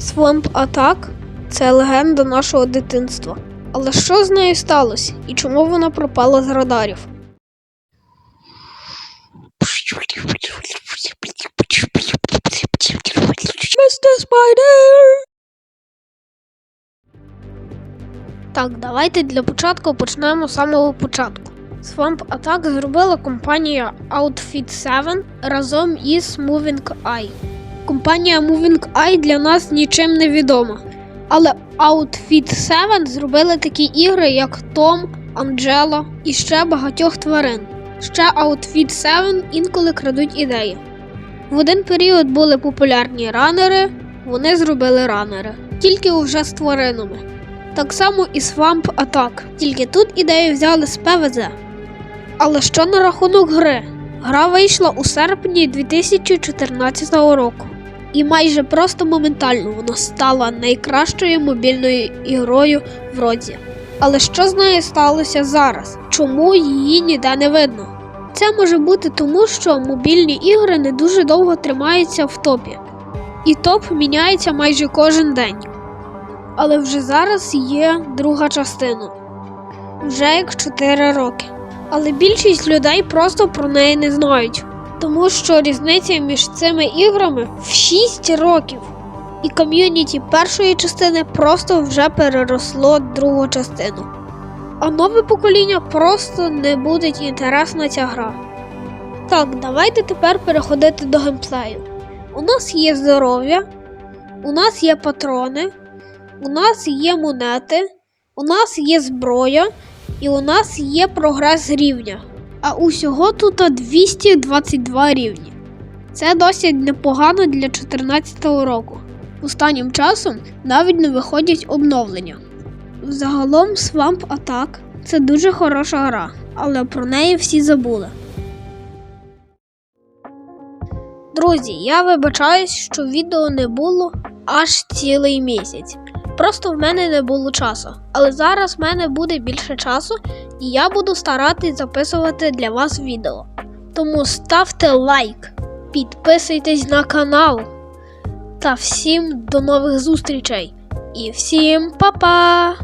Swamp Attack – це легенда нашого дитинства. Але що з нею сталося і чому вона пропала з радарів? Містер Спайдер! Так, давайте для початку почнемо з самого початку. Swamp Attack зробила компанія Outfit 7 разом із Moving Eye. Компанія Moving Eye для нас нічим не відома. Але Outfit 7 зробили такі ігри, як Том, Анджела і ще багатьох тварин. Ще Outfit 7 інколи крадуть ідеї. В один період були популярні ранери, вони зробили ранери, тільки вже з тваринами. Так само і Swamp Attack, тільки тут ідею взяли з ПВЗ. Але що на рахунок гри? Гра вийшла у серпні 2014 року. І майже просто моментально вона стала найкращою мобільною ігрою в році. Але що з нею сталося зараз? Чому її ніде не видно? Це може бути тому, що мобільні ігри не дуже довго тримаються в топі, і топ міняється майже кожен день. Але вже зараз є друга частина вже як 4 роки. Але більшість людей просто про неї не знають, тому що різниця між цими іграми в 6 років. І ком'юніті першої частини просто вже переросло другу частину. А нове покоління просто не буде інтересна ця гра. Так, давайте тепер переходити до геймплею. У нас є здоров'я, у нас є патрони, у нас є монети, у нас є зброя і у нас є прогрес рівня. А усього тут 222 рівні. Це досить непогано для 2014 року. Останнім часом навіть не виходять обновлення. Загалом Swamp Attack це дуже хороша гра, але про неї всі забули. Друзі, я вибачаюсь, що відео не було аж цілий місяць. Просто в мене не було часу. Але зараз в мене буде більше часу, і я буду старатись записувати для вас відео. Тому ставте лайк, підписуйтесь на канал. Та всім до нових зустрічей. І всім па-па!